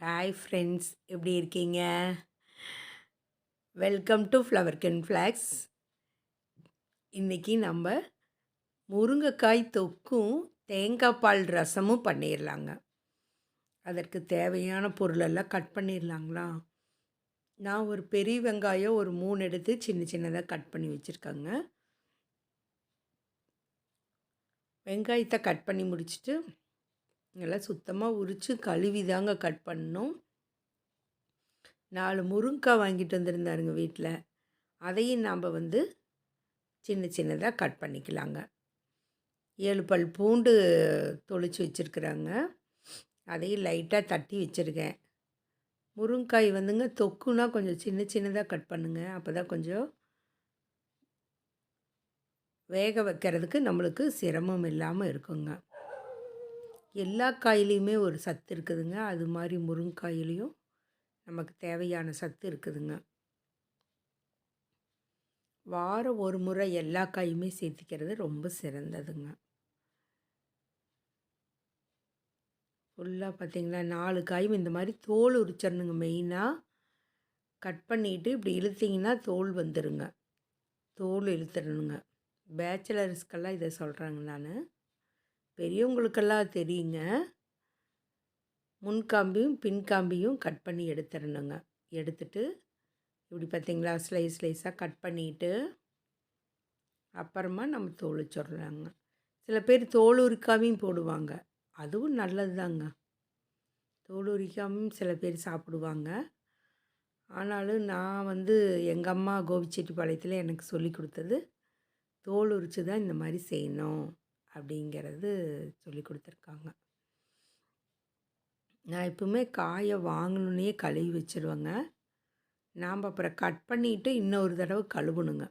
Hi friends எப்படி இருக்கீங்க? Welcome to flower gun flags இன்றைக்கி நம்ம முருங்கைக்காய் தொக்கும் தேங்காய் பால் ரசமும் பண்ணிடலாங்க அதற்கு தேவையான பொருளெல்லாம் கட் பண்ணிடலாங்களா நான் ஒரு பெரிய வெங்காயம் ஒரு மூணு எடுத்து சின்ன சின்னதாக கட் பண்ணி வச்சுருக்கேங்க. வெங்காயத்தை கட் பண்ணி முடிச்சுட்டு நல்லா சுத்தமாக உரித்து கழுவி தாங்க கட் பண்ணணும். நாலு முருங்கக்காய் வாங்கிட்டு வந்திருந்தாருங்க வீட்டில் அதையும் நாம் வந்து சின்ன சின்னதாக கட் பண்ணிக்கலாங்க. ஏழு பல் பூண்டு தொளிச்சு வச்சுருக்குறாங்க. அதையும் லைட்டாக தட்டி வச்சுருக்கேன். முருங்காய் வந்துங்க தொக்குனா கொஞ்சம் சின்ன சின்னதாக கட் பண்ணுங்கள் அப்போ தான் கொஞ்சம் வேக வைக்கிறதுக்கு நம்மளுக்கு சிரமம் இல்லாமல் இருக்குங்க. எல்லா காயிலையுமே ஒரு சத்து இருக்குதுங்க. அது மாதிரி முருங்காயிலையும் நமக்கு தேவையான சத்து இருக்குதுங்க. வாரம் ஒரு முறை எல்லா காயுமே சேர்த்திக்கிறது ரொம்ப சிறந்ததுங்க. ஃபுல்லாக பார்த்திங்களா நாலு காயும் இந்த மாதிரி தோல் உரிச்சிடணுங்க மெயினாக கட் பண்ணிவிட்டு இப்படி இழுத்திங்கன்னா தோல் வந்துடுங்க தோல் இழுத்துடணுங்க. பேச்சுலர்ஸ்க்கெல்லாம் இதை சொல்கிறாங்க நான். பெரியவங்களுக்கெல்லாம் தெரியுங்க. முன்காம்பியும் பின்காம்பியும் கட் பண்ணி எடுத்துடணுங்க எடுத்துட்டு இப்படி பார்த்திங்களா ஸ்லைஸ் ஸ்லைஸாக கட் பண்ணிவிட்டு அப்புறமா நம்ம தோல் சில பேர் தோல் உரிக்காமையும் போடுவாங்க. அதுவும் நல்லது தாங்க தோல் உரிக்காமையும் சில பேர் சாப்பிடுவாங்க. ஆனாலும் நான் வந்து எங்கள் அம்மா கோபிச்செட்டிப்பாளையத்தில் எனக்கு சொல்லி கொடுத்தது தோல் உரித்து தான் இந்த மாதிரி செய்யணும். அப்படிங்கிறது சொல்லி கொடுத்துருக்காங்க. நான் எப்பவுமே காயை வாங்கணுன்னே கழுவி வச்சுருவேங்க. நாம் அப்புறம் கட் பண்ணிவிட்டு இன்னொரு தடவை கழுவணுங்க.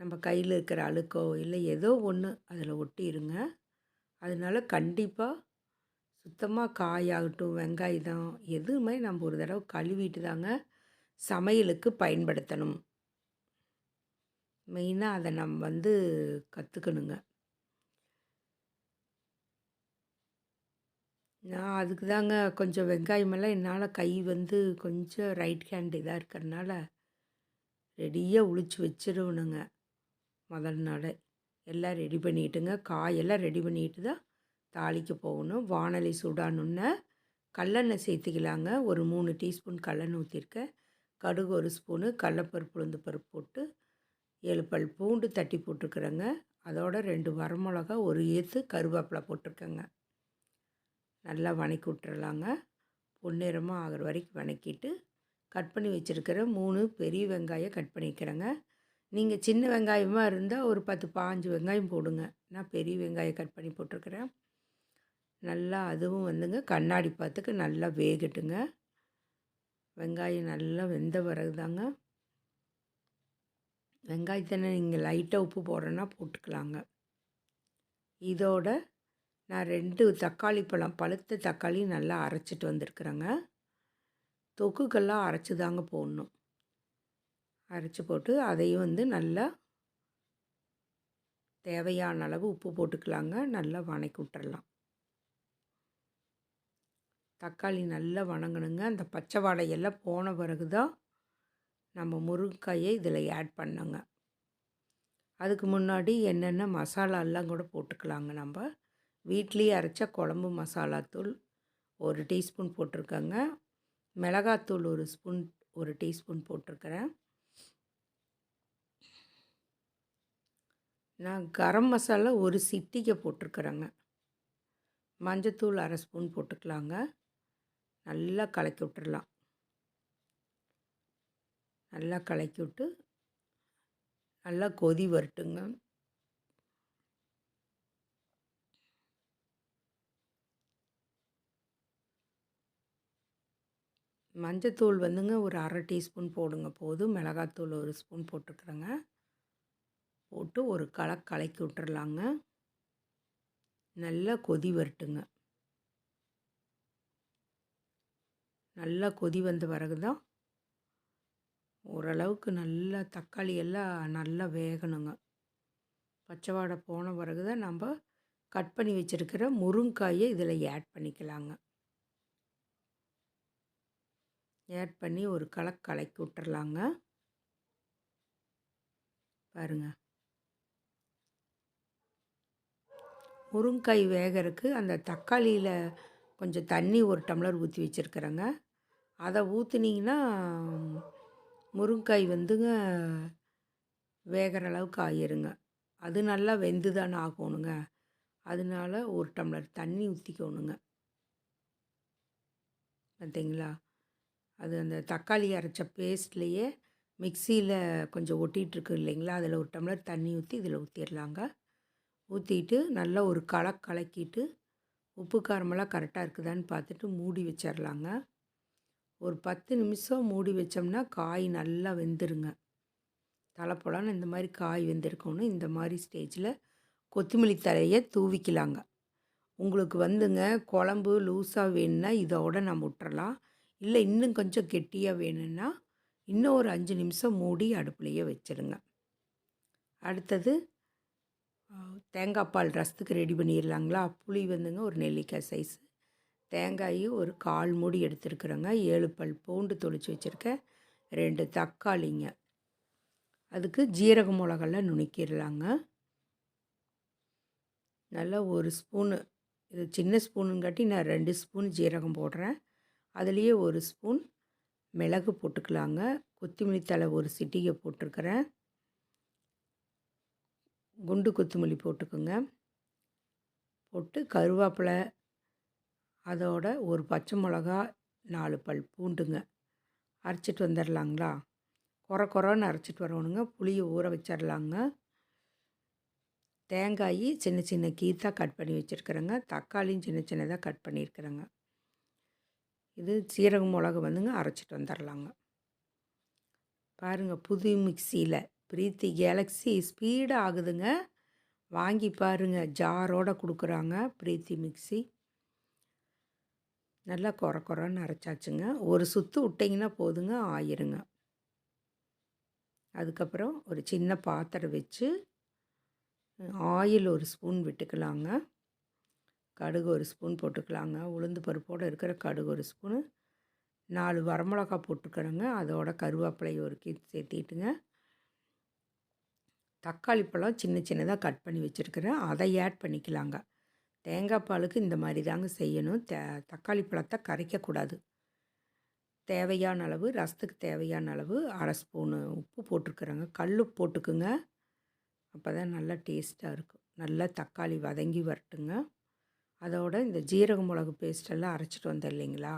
நம்ம கையில் இருக்கிற அழுக்கோ இல்லை ஏதோ ஒன்று அதில் ஒட்டிடுங்க அதனால் கண்டிப்பாக சுத்தமாக காயாகட்டும் வெங்காயம் எதுவுமே நம்ம ஒரு தடவை கழுவிட்டு தாங்க சமையலுக்கு பயன்படுத்தணும். மெயினாக அதை நம்ம வந்து கற்றுக்கணுங்க நான் அதுக்கு தாங்க கொஞ்சம் வெங்காயமெல்லாம் என்னால் கை வந்து கொஞ்சம் ரைட் ஹேண்ட் இதாக இருக்கிறனால ரெடியாக உளிச்சு வச்சிருவணுங்க. முதல் நாள். எல்லாம் ரெடி பண்ணிட்டுங்க. காயெல்லாம் ரெடி பண்ணிட்டு தான் தாளிக்க போகணும். வானலி சூடானுன்னு கல்லெண்ணெய் சேர்த்துக்கலாங்க. ஒரு மூணு டீஸ்பூன் கல்லெண்ணெய் ஊற்றிருக்கேன் கடுகு ஒரு ஸ்பூனு கடலப்பருப்பு உளுந்து பருப்பு போட்டு ஏழு பல் பூண்டு தட்டி போட்டிருக்குறேங்க அதோட ரெண்டு வரமிளகா ஒரு ஏற்று கருவேப்பிலை போட்டிருக்கேங்க. நல்லா வணக்கி விட்டுறலாங்க. பொன்னிறமாக ஆகிற வரைக்கும் வணக்கிட்டு கட் பண்ணி வச்சுருக்கிற மூணு பெரிய வெங்காயம் கட் பண்ணிக்கிறேங்க நீங்கள் சின்ன வெங்காயமாக இருந்தால் ஒரு பத்து பாஞ்சு வெங்காயம் போடுங்க. நான் பெரிய வெங்காயம் கட் பண்ணி போட்டிருக்கிறேன். நல்லா அதுவும் வந்துங்க கண்ணாடி பார்த்துக்கு நல்லா வேகட்டுங்க. வெங்காயம் நல்லா வெந்த பிறகு தாங்க வெங்காயத்தை நீங்கள் லைட்டாக உப்பு போடுறேன்னா போட்டுக்கலாங்க. இதோட நான் ரெண்டு தக்காளி பழம் பழுத்த தக்காளி நல்லா அரைச்சிட்டு வந்திருக்குறேங்க. தொக்குக்கெல்லாம் அரைச்சி தாங்க போடணும். அரைச்சி போட்டு அதையும் வந்து நல்லா தேவையான அளவு உப்பு போட்டுக்கலாங்க. நல்லா வணக்கி விட்டுறலாம். தக்காளி நல்லா வணங்கணுங்க. அந்த பச்சை வாடையெல்லாம் போன பிறகு தான் நம்ம முருங்கைக்காயை இதில் ஆட் பண்ணுங்க. அதுக்கு முன்னாடி என்னென்ன மசாலாலாம் கூட போட்டுக்கலாங்க நம்ம. வீட்லேயே அரைச்ச குழம்பு மசாலாத்தூள் ஒரு டீஸ்பூன் போட்டிருக்கேங்க. மிளகாத்தூள் ஒரு ஸ்பூன் ஒரு டீஸ்பூன் போட்டிருக்கிறேன். நான் கரம் மசாலா ஒரு சிட்டிக்கை போட்டிருக்கிறேங்க. மஞ்சத்தூள் அரை ஸ்பூன் போட்டுக்கலாங்க. நல்லா கலக்கி விட்டுறலாம். நல்லா கலக்கி விட்டு நல்லா கொதி வரட்டுங்க. மஞ்சத்தூள் வந்துங்க ஒரு அரை டீஸ்பூன் போடுங்க. போதும். மிளகாத்தூள் ஒரு ஸ்பூன் போட்டுக்கிறேங்க. போட்டு ஒரு களை கலக்கி விட்டுறலாங்க. நல்லா கொதி வரட்டுங்க. நல்லா கொதி வந்த பிறகு தான் ஓரளவுக்கு நல்லா தக்காளி எல்லாம் நல்லா வேகணுங்க. பச்சைவாடை போன பிறகு தான் நம்ம கட் பண்ணி வச்சுருக்கிற முருங்காயை இதில் ஆட் பண்ணிக்கலாங்க. ஆட் பண்ணி ஒரு கலக்கு கலக்கி விட்டுறலாங்க. பாருங்க. முருங்காய் வேகறதுக்கு அந்த தக்காளியில் கொஞ்சம் தண்ணி ஒரு டம்ளர் ஊற்றி வச்சுருக்குறேங்க. அதை ஊற்றுனீங்கன்னா முருங்காய் வந்துங்க வேகிற அளவுக்கு ஆயிருங்க. அது நல்லா வெந்து தானே ஆகணுங்க. அதனால ஒரு டம்ளர் தண்ணி ஊற்றிக்கணுங்க பார்த்தீங்களா அது அந்த தக்காளி அரைச்ச பேஸ்ட்லேயே மிக்சியில் கொஞ்சம் ஒட்டிகிட்ருக்கு இல்லைங்களா? அதில் ஒரு டம்ளர் தண்ணி ஊற்றி இதில் ஊற்றிடலாங்க ஊற்றிட்டு நல்லா ஒரு களை கலக்கிட்டு உப்பு காரமெல்லாம் கரெக்டாக இருக்குதான்னு பார்த்துட்டு மூடி வச்சிடலாங்க. ஒரு பத்து நிமிஷம் மூடி வச்சோம்னா காய் நல்லா வெந்துருங்க. தலைப்பழம்னு இந்த மாதிரி காய் வெந்திருக்கணும் இந்த மாதிரி ஸ்டேஜில் கொத்தமல்லி தழையை தூவிக்கலாங்க. உங்களுக்கு வந்துங்க குழம்பு லூஸாக வேணும்னா இதோட நம்ம விட்டுறலாம் இல்லை இன்னும் கொஞ்சம் கெட்டியாக வேணும்னா இன்னும் ஒரு அஞ்சு நிமிஷம் மூடி அடுப்புலையே வச்சுருங்க. அடுத்தது தேங்காய் பால் ரசத்துக்கு ரெடி பண்ணிடலாங்களா புளி வந்துங்க ஒரு நெல்லிக்காய் சைஸு தேங்காய் ஒரு கால் மூடி எடுத்துருக்குறேங்க. ஏழு பல் பூண்டு தொளிச்சு வச்சுருக்கேன் ரெண்டு தக்காளிங்க. அதுக்கு ஜீரக மிளகெல்லாம் நுணுக்கிடலாங்க நல்லா ஒரு ஸ்பூனு இது சின்ன ஸ்பூனுங்காட்டி நான் ரெண்டு ஸ்பூன் ஜீரகம் போடுறேன். அதுலேயே ஒரு ஸ்பூன் மிளகு போட்டுக்கலாங்க. கொத்தமல்லி தலை ஒரு சிட்டிகை போட்டிருக்கிறேன். குண்டு கொத்தமல்லி போட்டுக்கோங்க. போட்டு கருவேப்பிலை அதோட ஒரு பச்சை மிளகா நாலு பல் பூண்டுங்க. அரைச்சிட்டு வந்துடலாங்களா குறை குறைன்னு அரைச்சிட்டு வரணுங்க. புளியை ஊற வச்சிடலாங்க தேங்காய் சின்ன சின்ன கீத்தாக கட் பண்ணி வச்சுருக்குறேங்க. தக்காளியும் சின்ன சின்னதாக கட் பண்ணியிருக்கிறேங்க. இது சீரக மிளகு வந்துங்க அரைச்சிட்டு வந்துடலாங்க பாருங்கள் புது மிக்சியில். பிரீத்தி கேலக்ஸி ஸ்பீடாக ஆகுதுங்க. வாங்கி பாருங்கள் ஜாரோடு கொடுக்குறாங்க பிரீத்தி மிக்சி. நல்லா குறை குறைன்னு அரைச்சாச்சுங்க. ஒரு சுற்று விட்டிங்கன்னா போதுங்க ஆயிருங்க. அதுக்கப்புறம் ஒரு சின்ன பாத்திரம் வச்சு ஆயில் ஒரு ஸ்பூன் விட்டுக்கலாங்க. கடுகு ஒரு ஸ்பூன் போட்டுக்கலாங்க. உளுந்து பருப்போடு இருக்கிற கடுகு ஒரு ஸ்பூனு. நாலு வரமிளகா போட்டுக்கிறேங்க அதோட கருவேப்பிலை ஒரு கீ சேர்த்திட்டுங்க. தக்காளி பழம் சின்ன சின்னதாக கட் பண்ணி வச்சுருக்கிறேன். அதை ஆட் பண்ணிக்கலாங்க. தேங்காய் பாலுக்கு இந்த மாதிரி தாங்க செய்யணும். தே தக்காளி பழத்தை கரைக்கக்கூடாது. தேவையான அளவு ரசத்துக்கு தேவையான அளவு அரை ஸ்பூனு உப்பு போட்டிருக்குறேங்க கல் போட்டுக்குங்க. அப்போ தான் நல்லா டேஸ்ட்டாக இருக்கும். நல்லா தக்காளி வதங்கி வரட்டுங்க. அதோட இந்த ஜீரக மிளகு பேஸ்டெல்லாம் அரைச்சிட்டு வந்தேன் இல்லைங்களா?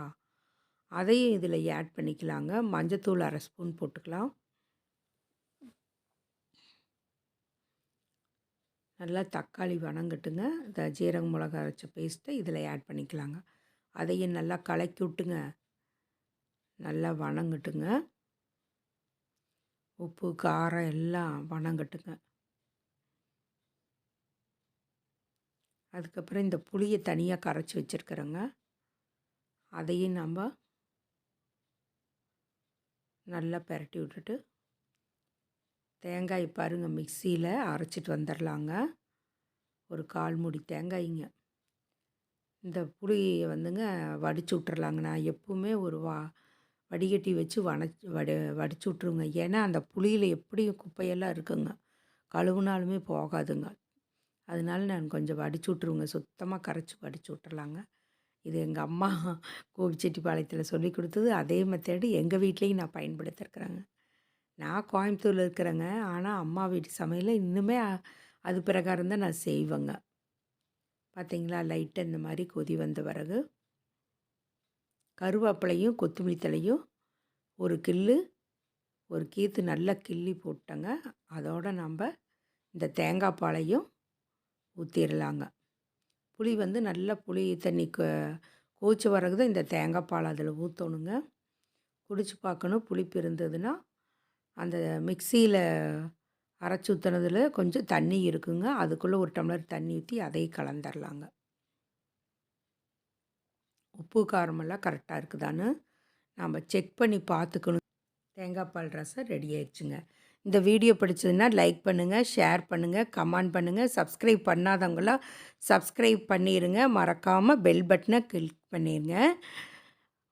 அதையும் இதில் ஆட் பண்ணிக்கலாங்க. மஞ்சத்தூள் அரை ஸ்பூன் போட்டுக்கலாம். நல்லா தக்காளி வணங்கட்டுங்க. இந்த ஜீரக மிளகா அரைச்ச பேஸ்ட்டை இதில் ஆட் பண்ணிக்கலாங்க. அதையும் நல்லா கலக்கி விட்டுங்க. நல்லா வணங்கட்டுங்க. உப்பு காரம் எல்லாம் வணங்கட்டுங்க. அதுக்கப்புறம் இந்த புளியை தனியாக கரைச்சி வச்சுருக்குறோங்க. அதையும் நம்ம நல்லா பெரட்டி விட்டுட்டு தேங்காய் பாருங்கள் மிக்சியில் அரைச்சிட்டு வந்துடலாங்க ஒரு கால் மூடி தேங்காய்ங்க. இந்த புளியை வந்துங்க வடிச்சு விட்றலாங்க நான் எப்பவுமே ஒரு வா வடிகட்டி வச்சு வனச் வடி வடிச்சு விட்ருங்க ஏன்னா அந்த புளியில் எப்படியும் குப்பையெல்லாம் இருக்குங்க. கழுவுனாலுமே போகாதுங்க. அதனால நான் கொஞ்சம் வடிச்சு விட்ருவேங்க சுத்தமாக கரைச்சி வடிச்சு விட்றலாங்க இது எங்கள் அம்மா கோபிச்செட்டிப்பாளையத்தில் சொல்லி கொடுத்தது. அதே மெத்தேடு எங்கள் வீட்லேயும் நான் பயன்படுத்திருக்கிறேங்க. நான் கோயம்புத்தூரில் இருக்கிறேங்க. ஆனால் அம்மா வீட்டு சமையலில் இன்னுமே அது பிரகாரம் தான் நான் செய்வேங்க. பார்த்தீங்களா லைட்டாக இந்த மாதிரி கொதி வந்த பிறகு கருவேப்பிலையும் கொத்தமல்லி தலையும் ஒரு கில்லு ஒரு கீத்து நல்லா கிள்ளி போட்டங்க. அதோடு நம்ம இந்த தேங்காய் பாலையும் ஊற்றிடலாங்க புளி வந்து நல்லா புளி தண்ணி கோச்சி வரகு தான் இந்த தேங்காய் பால் அதில் ஊற்றணுங்க குடிச்சு பார்க்கணும் புளிப்பு இருந்ததுன்னா அந்த மிக்சியில் அரைச்சி ஊற்றுனதில் கொஞ்சம் தண்ணி இருக்குங்க. அதுக்குள்ளே ஒரு டம்ளர் தண்ணி ஊற்றி அதையும் கலந்துடலாங்க உப்பு காரமெல்லாம் கரெக்டாக இருக்குதான்னு நாம் செக் பண்ணி பார்த்துக்கணும் தேங்காய் பால் ரசம் ரெடி ஆயிடுச்சுங்க. இந்த வீடியோ பிடிச்சதுன்னா லைக் பண்ணுங்கள் ஷேர் பண்ணுங்கள் கமெண்ட் பண்ணுங்கள் சப்ஸ்கிரைப் பண்ணாதவங்களாம் சப்ஸ்கிரைப் பண்ணிடுங்க மறக்காமல் பெல் பட்டனை கிளிக் பண்ணிடுங்க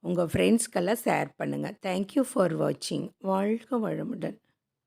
உங்கள் ஃப்ரெண்ட்ஸ்க்கெல்லாம் ஷேர் பண்ணுங்கள் தேங்க்யூ ஃபார் வாட்சிங் வாழ்க வளமுடன்.